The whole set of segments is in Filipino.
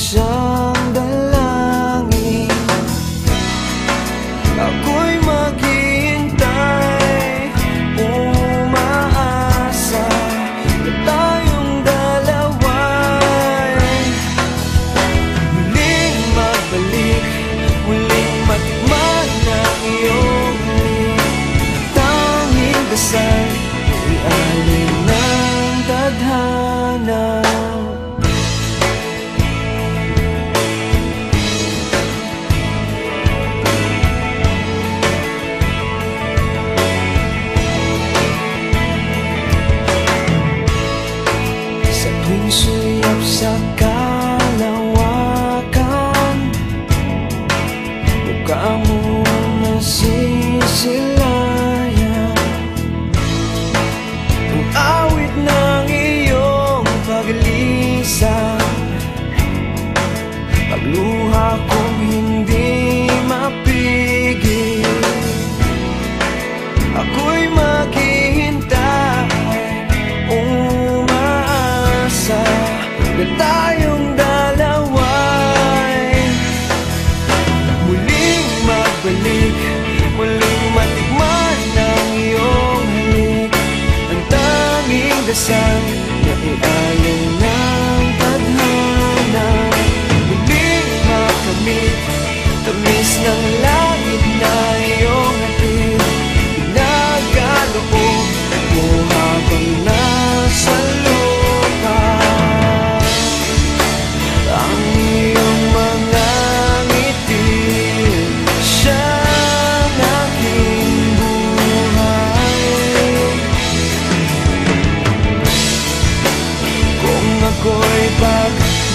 shine. Sa kalawakan. Mukha mo nasisilayan Ang awit ng iyong paglisan Na tayong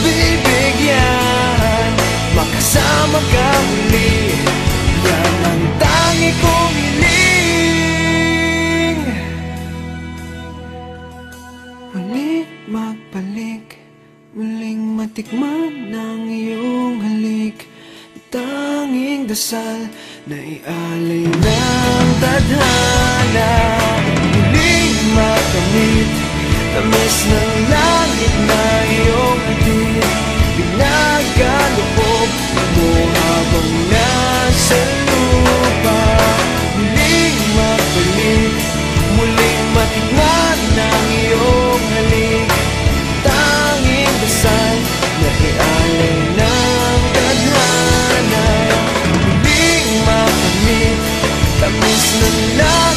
pagbibigyan Makasama ka muli Yan ang tangi kong hiling. Muli magbalik Muling matikman ng iyong halik. Tanging dasal na ialay ng tadhana. Muling makamit Tamis ng langit It's the night